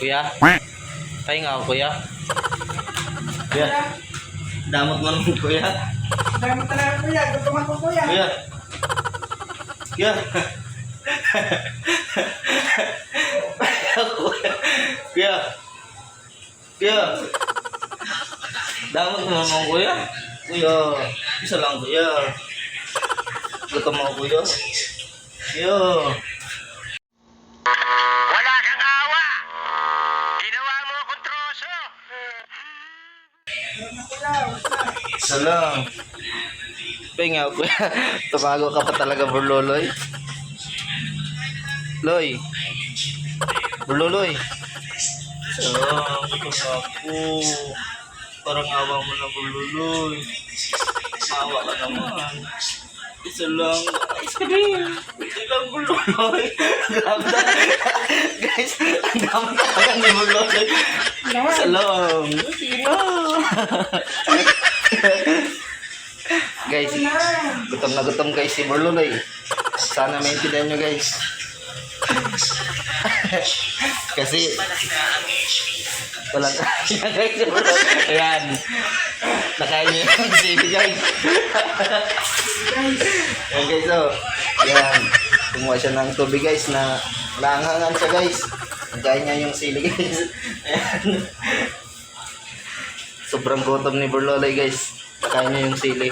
Kuya? Pahinga ako, kuya. Kuya? Damot mo naman, kuya. Dami talaga kuya, gutom ako kuya. Kuya? Kuya? Kuya? Kuya? Kuya? Damot mo naman, kuya. Kuya? Isa lang, kuya. Gutom ako, kuya. Kuya? Wala Isa lang. Pahinga ako. Tumago ka pa talaga, Burloloy. Loy. Burloloy. Gutom ako. Parang awa mo na, Burloloy. Maawa ka naman. Isa lang. Isa lang, Burloloy. Grabe ang dami talaga ni lang. Sige na. guys, gutom na gutom guys si Burloloy. Sana maintindihan nyo guys. Kasi walang kaya guys. Ayan. Nakain niya yung sili guys. Ayan guys oh. Ayan. Kumuha siya ng tubig guys na naanghangan siya guys. Nakain niya yung sili guys. Sobrang gutom ni Burloloy guys. Nakain niya yung sili.